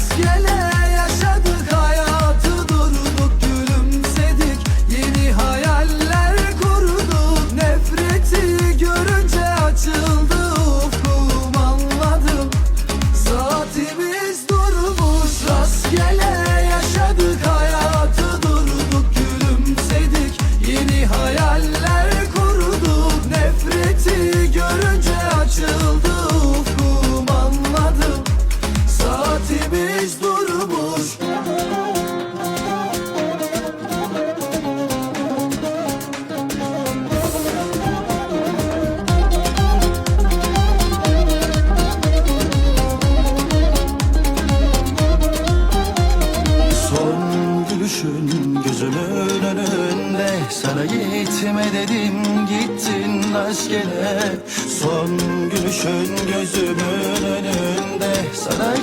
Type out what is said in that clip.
Rastgele Gülüşün gözümün önünde. Sana gitme dedim gittin rastgele. Son gülüşün gözümün önünde. Sana